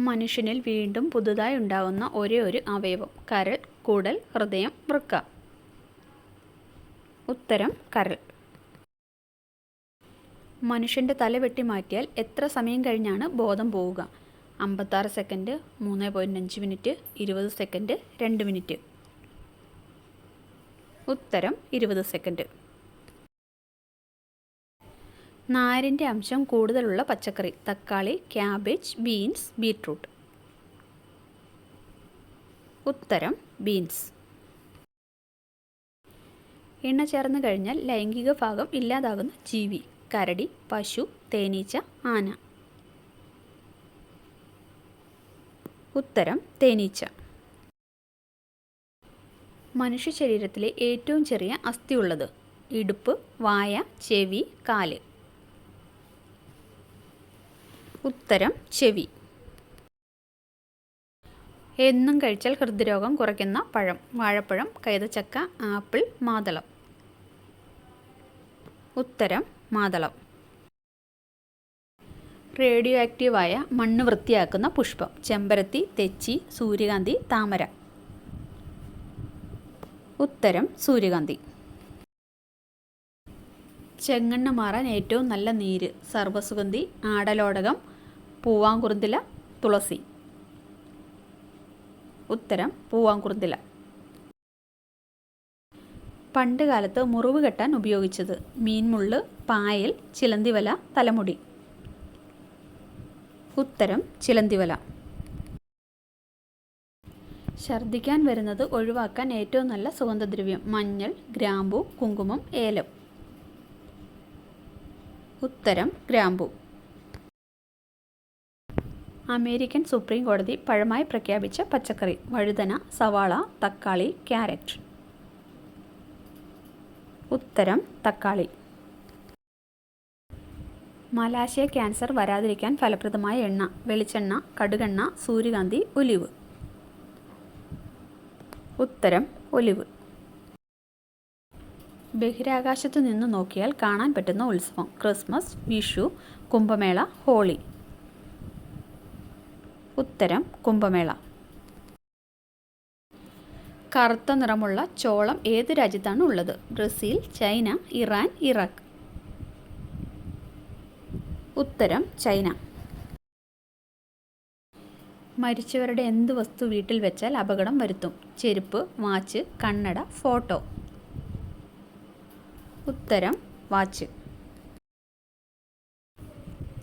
മനുഷ്യനിൽ വീണ്ടും പുതുതായി ഉണ്ടാകുന്ന ഒരേ ഒരു അവയവം. കരൾ കൂടൽ ഹൃദയം വൃക്ക. ഉത്തരം കരൾ. മനുഷ്യന്റെ തല വെട്ടി മാറ്റിയാൽ എത്ര സമയം കഴിഞ്ഞാണ് ബോധം പോവുക? അമ്പത്താറ് സെക്കൻഡ് മൂന്ന് പോയിന്റ് അഞ്ച് മിനിറ്റ് ഇരുപത് സെക്കൻഡ് രണ്ട് മിനിറ്റ്. ഉത്തരം ഇരുപത് സെക്കൻഡ്. നാരിന്റെ അംശം കൂടുതലുള്ള പച്ചക്കറി തക്കാളി ക്യാബേജ് ബീൻസ് ബീട്രൂട്ട് ഉത്തരം ബീൻസ്. എണ്ണ ചേർന്ന് കഴിഞ്ഞാൽ ലൈംഗിക ഭാഗം ഇല്ലാതാകുന്ന ജീവി കരടി പശു തേനീച്ച ആന. ഉത്തരം തേനീച്ച. മനുഷ്യ ശരീരത്തിലെ ഏറ്റവും ചെറിയ അസ്ഥിയുള്ളത് ഇടുപ്പ് വായ ചെവി കാൽ. ഉത്തരം ചെവി. എന്നും കഴിച്ചാൽ ഹൃദ്രോഗം കുറയ്ക്കുന്ന പഴം. വാഴപ്പഴം കൈതച്ചക്ക ആപ്പിൾ മാതളം. ഉത്തരം മാതളം. റേഡിയോ ആക്റ്റീവായ മണ്ണ് വൃത്തിയാക്കുന്ന പുഷ്പം. ചെമ്പരത്തി തെച്ചി സൂര്യകാന്തി താമര. ഉത്തരം സൂര്യകാന്തി. ചെങ്ങണ്ണ മാറാൻ ഏറ്റവും നല്ല നീര്. സർവസുഗന്ധി ആടലോടകം പൂവാങ്കുറുന്തില തുളസി. ഉത്തരം പൂവാങ്കുറുന്തില. പണ്ട് കാലത്ത് മുറിവ് കെട്ടാൻ ഉപയോഗിച്ചത് മീൻമുള്ള് പായൽ ചിലന്തിവല തലമുടി. ഉത്തരം ചിലന്തിവല. ഛർദ്ദിക്കാൻ വരുന്നത് ഒഴിവാക്കാൻ ഏറ്റവും നല്ല സുഗന്ധദ്രവ്യം മഞ്ഞൾ ഗ്രാമ്പു കുങ്കുമം ഏലം. ഉത്തരം ഗ്രാമ്പു. അമേരിക്കൻ സുപ്രീം കോടതി പഴമായി പ്രഖ്യാപിച്ച പച്ചക്കറി വഴുതന സവാള തക്കാളി ക്യാരറ്റ്. ഉത്തരം തക്കാളി. മലാശയ ക്യാൻസർ വരാതിരിക്കാൻ ഫലപ്രദമായ എണ്ണ വെളിച്ചെണ്ണ കടുകെണ്ണ സൂര്യകാന്തി ഒലിവ് ഉത്തരം ഒലിവ്. ബഹിരാകാശത്തു നിന്ന് നോക്കിയാൽ കാണാൻ പറ്റുന്ന ഉത്സവം ക്രിസ്മസ് വിഷു കുംഭമേള ഹോളി. ഉത്തരം കുംഭമേള. കറുത്ത നിറമുള്ള ചോളം ഏത് രാജ്യത്താണ് ഉള്ളത്? Brazil China Iran Iraq. ഉത്തരം ചൈന. മരിച്ചവരുടെ എന്ത് വസ്തു വീട്ടിൽ വെച്ചാൽ അപകടം വരുത്തും? ചെരുപ്പ് വാച്ച് കണ്ണട ഫോട്ടോ. ഉത്തരം watch.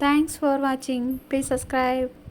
Thanks for watching. Please subscribe.